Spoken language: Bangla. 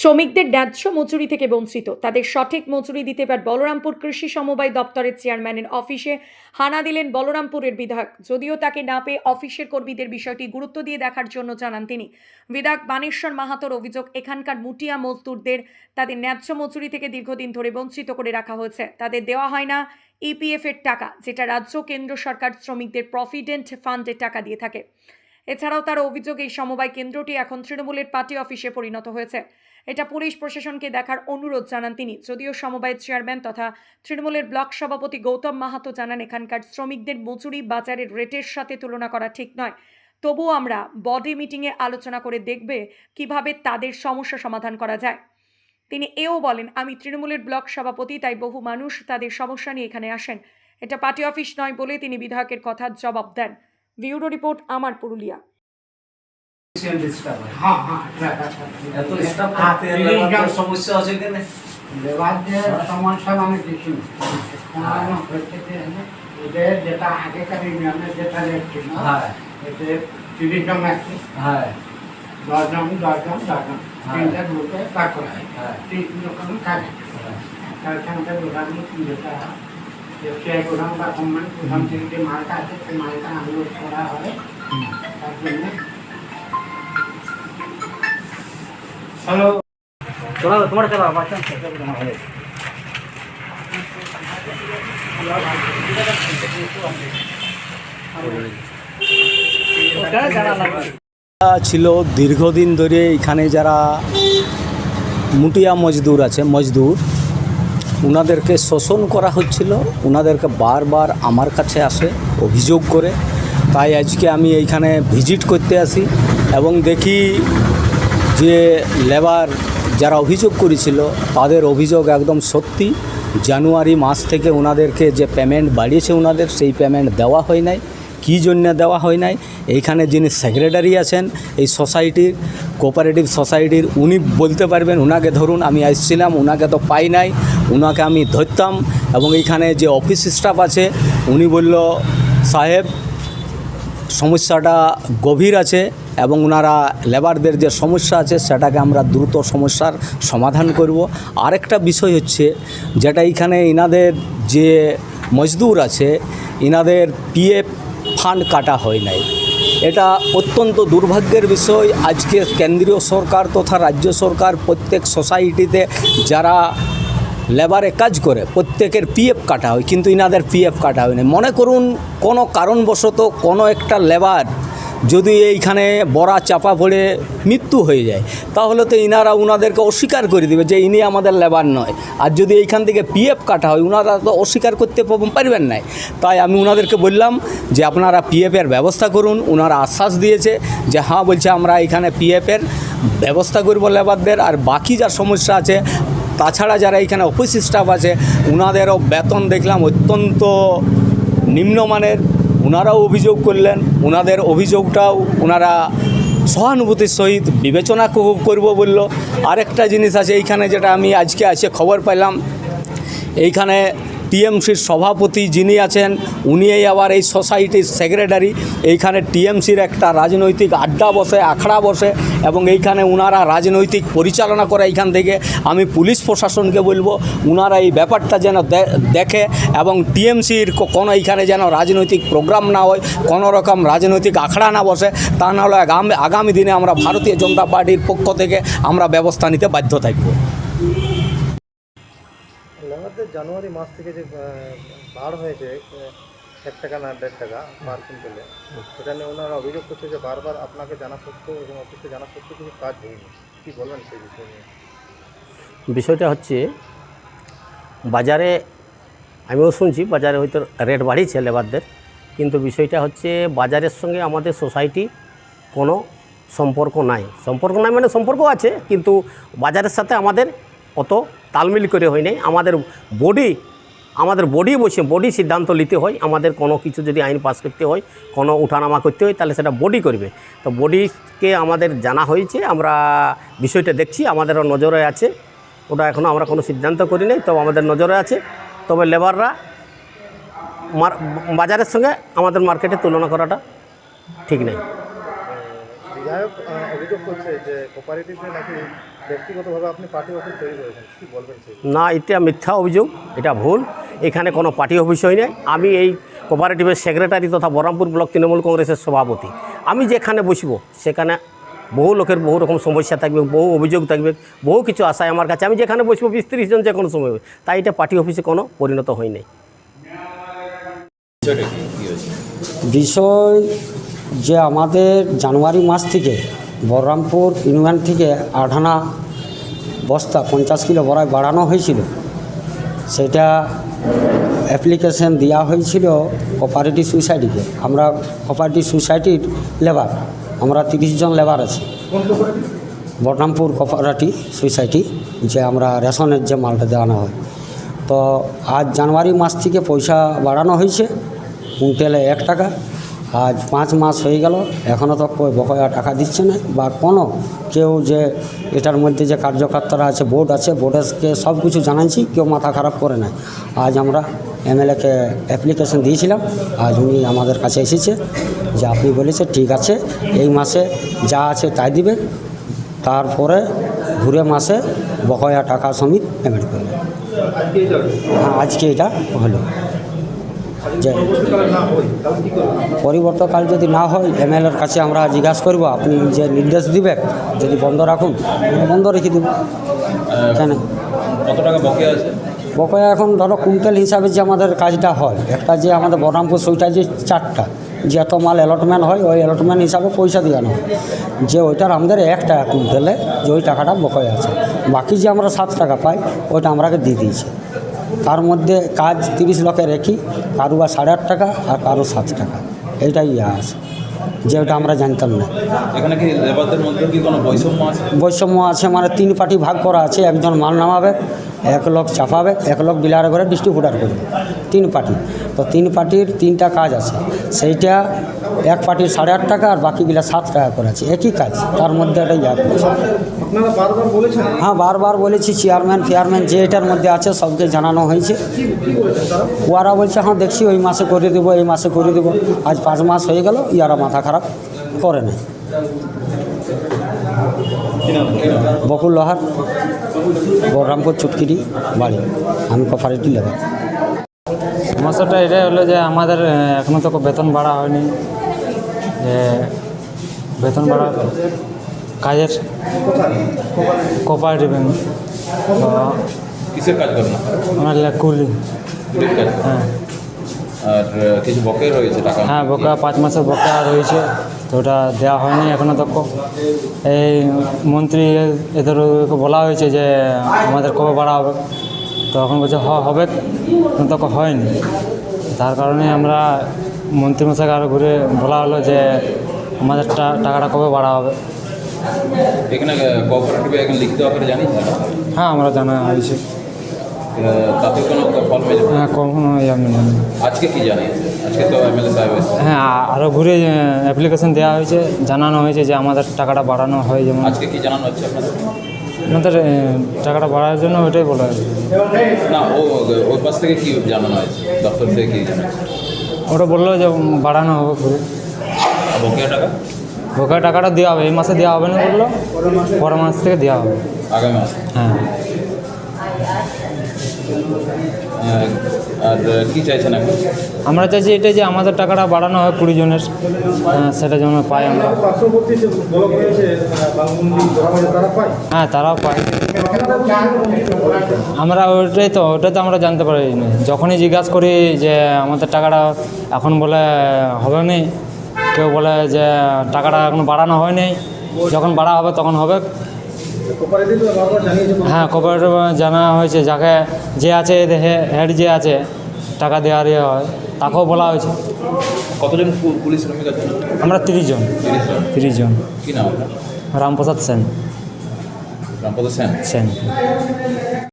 শ্রমিকদের ন্যায্য মজুরি থেকে বঞ্চিত। তাদের সঠিক মজুরি দিতে এবার বলরামপুর কৃষি সমবায় দপ্তরের চেয়ারম্যানের অফিসে হানা দিলেন বলরামপুরের বিধায়ক। যদিও তাকে না পেয়ে অফিসের কর্মীদের বিষয়টি গুরুত্ব দিয়ে দেখার জন্য জানান তিনি। বিধায়ক বানেশ্বর মাহাতোর অভিযোগ, এখানকার মুটিয়া মজদুরদের তাদের ন্যায্য মজুরি থেকে দীর্ঘদিন ধরে বঞ্চিত করে রাখা হয়েছে। তাদের দেওয়া হয় না ইপিএফ এর টাকা, যেটা রাজ্য কেন্দ্র সরকার শ্রমিকদের প্রভিডেন্ট ফান্ডের টাকা দিয়ে থাকে। এছাড়াও তার অভিযোগ, এই সমবায় কেন্দ্রটি এখন তৃণমূলের পার্টি অফিসে পরিণত হয়েছে। এটা পুলিশ প্রশাসনকে দেখার অনুরোধ জানান তিনি। যদিও সমবায়ের চেয়ারম্যান তথা তৃণমূলের ব্লক সভাপতি গৌতম মাহাতো জানান, এখানকার শ্রমিকদের মজুরি বাজারের রেটের সাথে তুলনা করা ঠিক নয়। তবুও আমরা বডি মিটিংয়ে আলোচনা করে দেখবে কীভাবে তাদের সমস্যা সমাধান করা যায়। তিনি এও বলেন, আমি তৃণমূলের ব্লক সভাপতি, তাই বহু মানুষ তাদের সমস্যা নিয়ে এখানে আসেন। এটা পার্টি অফিস নয় বলে তিনি বিধায়কের কথার জবাব দেন। ব্যুরো রিপোর্ট, আমার পুরুলিয়া। সমস্যা আছে কেন সমস্যা মানে কিছু এদের যেটা আগেকার ইউনিয়নে যেটা রেট ছিল এতে তিরিশ জন আছে দশজন দশজন দশজন। তিনটা গ্রুপে ভাগ করা হয় তিন রকম কাজ সঙ্গে দোকানে যেটা যে গোদাম বা কোম্পানি গোদাম থেকে যে মালটা আছে সেই মালটা আনলোড করা হয় তার জন্য হ্যালো। তোমরা তোমার খেলা বাচ্চা ছিল দীর্ঘদিন ধরে এখানে যারা মুটিয়া মজদুর আছে মজদুর ওনাদেরকে শোষণ করা হচ্ছিল ওনাদেরকে বারবার আমার কাছে আসে অভিযোগ করে। তাই আজকে আমি এইখানে ভিজিট করতে আসি এবং দেখি যে লেবার যারা অভিযোগ করেছিল, তাদের অভিযোগ একদম সত্যি। জানুয়ারি মাস থেকে ওনাদেরকে যে পেমেন্ট বাড়িয়েছে ওনাদের সেই পেমেন্ট দেওয়া হয় নাই। কী জন্য দেওয়া হয় নাই? এইখানে যিনি সেক্রেটারি আছেন, এই সোসাইটির কোঅপারেটিভ সোসাইটির উনি বলতে পারবেন ওনাকে ধরুন আমি আসছিলাম ওনাকে তো পাই নাই ওনাকে আমি ধরতাম। এবং এইখানে যে অফিস স্টাফ আছে, উনি বলল, সাহেব সমস্যাটা গভীর আছে এবং ওনারা লেবারদের যে সমস্যা আছে সেটাকে আমরা দ্রুত সমস্যার সমাধান করব। আরেকটা বিষয় হচ্ছে যেটা এখানে ইনাদের যে মজদুর আছে, ইনাদের পিএফ ফান্ড কাটা হয় নাই। এটা অত্যন্ত দুর্ভাগ্যের বিষয়। আজকে কেন্দ্রীয় সরকার তথা রাজ্য সরকার প্রত্যেক সোসাইটিতে যারা লেবারে কাজ করে, প্রত্যেকের পিএফ কাটা হয়, কিন্তু ইনাদের পিএফ কাটা হয় না। মনে করুন, কোনো কারণবশত কোনো একটা লেবার যদি এইখানে বড়া চাপা পড়ে মৃত্যু হয়ে যায়, তাহলে তো ইনারা উনাদেরকে অস্বীকার করে দেবে যে ইনি আমাদের লেবার নয়। আর যদি এইখান থেকে পিএফ কাটা হয়, উনারা তো অস্বীকার করতে পারবেন না। তাই আমি উনাদেরকে বললাম যে আপনারা পিএফের ব্যবস্থা করুন, উনারা আশ্বাস দিয়েছে যে হ্যাঁ বলছে আমরা এখানে পিএফের ব্যবস্থা করব লেবারদের, আর বাকি যা সমস্যা আছে তাছাড়া যারা এখানে অফিস স্টাফ আছে ওনাদেরও বেতন দেখলাম অত্যন্ত নিম্নমানের। ওনারাও অভিযোগ করলেন ওনাদের অভিযোগটাও ওনারা সহানুভূতির সহিত বিবেচনা করব বলল। আরেকটা জিনিস আছে, এইখানে যেটা আমি আজকে আছে খবর পেলাম, এইখানে টিএমসির সভাপতি যিনি আছেন উনি আবার এই সোসাইটির সেক্রেটারি। এইখানে টিএমসির একটা রাজনৈতিক আড্ডা বসে, আখড়া বসে, এবং এইখানে উনারা রাজনৈতিক পরিচালনা করে এইখান থেকে। আমি পুলিশ প্রশাসনকে বলব, উনারা এই ব্যাপারটা যেন দেখে, এবং টিএমসির কোনো এইখানে যেন রাজনৈতিক প্রোগ্রাম না হয়, কোনো রকম রাজনৈতিক আখড়া না বসে, তা নাহলে আগামী আগামী দিনে আমরা ভারতীয় জনতা পার্টির পক্ষ থেকে আমরা ব্যবস্থা নিতে বাধ্য থাকব। জানুয়ারি মাস থেকে যে বাড় হয়েছে এক টাকা না দেড় টাকা পার কুইন্টালে সেটা নিয়ে ওনারা অভিযোগ করছে যে বারবার আপনাকে জানা সত্ত্বেও এবং অফিসে জানা সত্ত্বেও কিছু কাজ হয়নি। কী বলবেন সেই বিষয় নিয়ে? বিষয়টা হচ্ছে, বাজারে, আমিও শুনছি বাজারে হয়তো রেট বাড়িয়েছে লেবারদের কিন্তু বিষয়টা হচ্ছে বাজারের সঙ্গে আমাদের সোসাইটি কোনো সম্পর্ক নাই। সম্পর্ক নাই মানে সম্পর্ক আছে, কিন্তু বাজারের সাথে আমাদের অত তালমিল করে হয় নাই। আমাদের বডি আমাদের বডি বসে, বডি সিদ্ধান্ত নিতে হয়। আমাদের কোনো কিছু যদি আইন পাস করতে হয়, কোনো উঠানামা করতে হয়, তাহলে সেটা বডি করবে। তো বডিকে আমাদের জানা হয়েছে, আমরা বিষয়টা দেখছি, আমাদেরও নজরে আছে। ওটা এখনও আমরা কোনো সিদ্ধান্ত করি নাই, তবে আমাদের নজরে আছে। তবে লেবাররা বাজারের সঙ্গে আমাদের মার্কেটে তুলনা করাটা ঠিক নেই। অভিযোগ করছে যে নাকি ব্যক্তিগতভাবে আপনি পার্টি অফিস তৈরি করেছেন কি বলবেন না এটা মিথ্যা অভিযোগ এটা ভুল। এখানে কোনো পার্টি অফিসই নেই আমি এই কোপারেটিভের সেক্রেটারি তথা বহরমপুর ব্লক তৃণমূল কংগ্রেসের সভাপতি। আমি যেখানে বসবো সেখানে বহু লোকের বহু রকম সমস্যা থাকবে বহু অভিযোগ থাকবে বহু কিছু আশায় আমার কাছে। আমি যেখানে বসবো বিশ ত্রিশ জন যে কোনো সময়। হবে। তাই এটা পার্টি অফিসে কোনো পরিণত হয়নি বিষয় যে আমাদের জানুয়ারি মাস থেকে বলরামপুর, ইউনিয়ন থেকে আঠানা বস্তা পঞ্চাশ কিলো বড়াই বাড়ানো হয়েছিল। সেটা অ্যাপ্লিকেশন দেওয়া হয়েছিল কোপারেটিভ সোসাইটিকে আমরা কোপারেটিভ সোসাইটির লেবার আমরা তিরিশ জন লেবার আছি। বলরামপুর কোপারেটিভ সোসাইটি যে আমরা রেশনের যে মালটা দেওয়ানো হয়। তো আজ জানুয়ারি মাস থেকে পয়সা বাড়ানো হয়েছে। কুইন্টালে এক টাকা। আজ পাঁচ মাস হয়ে গেল এখনও তো বকেয়া টাকা দিচ্ছে না, বা কোনো কেউ যে এটার মধ্যে যে কার্যকর্তারা আছে, বোর্ড আছে বোর্ডকে সব কিছু জানাইছি কেউ মাথা খারাপ করে না আজ আমরা এমএলএকে অ্যাপ্লিকেশন দিয়েছিলাম, আজ উনি আমাদের কাছে এসেছে, যে আপনি বলেছে ঠিক আছে, এই মাসে যা আছে তাই দিবে তারপরে ঘুরে মাসে বকেয়া টাকা সমেত পেমেন্ট করবে। হ্যাঁ আজকে এটা হলো। যে পরিবর্তনকাল যদি না হয় এমএলএর কাছে আমরা জিজ্ঞাসা করব আপনি যে নির্দেশ দিবেন যদি বন্ধ রাখুন বন্ধ রেখে দেব। কেন? কত টাকা বকেয়া আছে? বকেয়া এখন ধরো কুইন্টাল হিসাবে যে আমাদের কাজটা হয় একটা যে আমাদের বহরমপুর সইটা যে চারটা যে এত মাল অ্যালটমেন্ট হয় ওই অ্যালটমেন্ট হিসাবে পয়সা দেওয়ানো হয়। যে ওইটার আমাদের এক টাকা কুইন্টালে যে ওই টাকাটা বকেয়া আছে। বাকি যে আমরা সাত টাকা পাই ওইটা আমরাকে দিয়ে দিয়েছি। তার মধ্যে কাজ তিরিশ লক্ষে রেখি কারু বা সাড়ে আট টাকা আর কারও সাত টাকা। এইটাই ইয়ে আছে যে ওটা আমরা জানতাম না। এখানে কি লেবারদের মধ্যে কি কোনো বৈষম্য আছে? বৈষম্য আছে মানে তিন পার্টি ভাগ করা আছে একজন মাল নামাবে এক লোক চাপাবে এক লোক ডিলারে করে ডিস্ট্রিবিউটার করবে। তিন পার্টি। তো তিন পার্টির তিনটা কাজ আছে। সেইটা এক পার্টির সাড়ে আট টাকা আর বাকিগুলা সাত টাকা করে আছে। একই কাজ তার মধ্যে একটা ইয়া করেছে। হ্যাঁ বারবার বলেছি চেয়ারম্যান ফেয়ারম্যান যে এটার মধ্যে আছে সবকে জানানো হয়েছে। ওরা বলছে হ্যাঁ দেখছি ওই মাসে করে দেবো এই মাসে করে দেবো। আজ পাঁচ মাস হয়ে গেল ইয়ারা মাথা খারাপ করে না বকুল লোহার বলরামপুর চুটকিরি বাড়ি আমি কোপারেটিভ লেবার সমস্যাটা এটাই হলো যে আমাদের আহ, এখনও তো বেতন বাড়া হয়নি। যে বেতন বাড়া কাজের কোপারেটিভ ব্যাংক তো কিসের কাজ করেন? আমার কুলি। হ্যাঁ। আর কিছু বকেয়া রয়েছে টাকা? হ্যাঁ বকা পাঁচ মাসের বকা রয়েছে। তো ওটা দেওয়া হয়নি এখনও তক। এই মন্ত্রী এদের বলা হয়েছে যে আমাদের কবে বাড়া হবে। তো এখন বলছে হবে। তখন হয়নি। তার কারণে আমরা মন্ত্রীমশাইকে আরও ঘুরে বলা হলো যে আমাদের টাকাটা কবে বাড়া হবে। এখানে কোঅপারেটিভে এখানে লিখিত আকারে জানিস হ্যাঁ আমরা জানা হয়েছে। তাতে কোনো ফল মেলে হ্যাঁ কখনো আমি জানি আজকে কি আজকে তো এমএলএ সাহেব হ্যাঁ আরও ঘুরে অ্যাপ্লিকেশন দেওয়া হয়েছে জানানো হয়েছে যে আমাদের টাকাটা বাড়ানো হয় যেমন। আজকে কি জানানো হচ্ছে আপনাদের? আমাদের টাকাটা বাড়ার জন্য ওইটাই বলা হয়েছে। না ও ওই পাশ থেকে কি জানানো হয়েছে? দপ্তর থেকে কি জানাচ্ছে ওটা বলল যে বাড়ানো হবে ঘুরে বকেয়া টাকা? টাকাটা দেওয়া হবে এই মাসে দেওয়া হবে না বলল? পরের মাস থেকে দেওয়া হবে। আগামী মাসে? হ্যাঁ। আর আহ, কি চাইছেন এখন? আমরা চাইছি এটা যে আমাদের টাকাটা বাড়ানো হয় কুড়ি জনের হ্যাঁ, সেটা যেন পাই আমরা। পায়? হ্যাঁ তারাও পাই আমরা ওইটাই তো ওটাই তো আমরা জানতে পারি না যখনই জিজ্ঞাসা করি যে আমাদের টাকাটা এখন বলে হবে নি কেউ বলে যে টাকাটা এখন বাড়ানো হয়নি যখন বাড়া হবে তখন হবে। হ্যাঁ কোপারেটিভ জানা হয়েছে যাকে যে আছে হেড যে আছে টাকা দেওয়ার ইয়ে হয় তাকেও বলা হয়েছে। কতজন পুলিশ শ্রমিক আমরা তিরিশ জন। তিরিশ জন। কি নাম রামপ্রসাদ সেন। রামপদ সেন সেন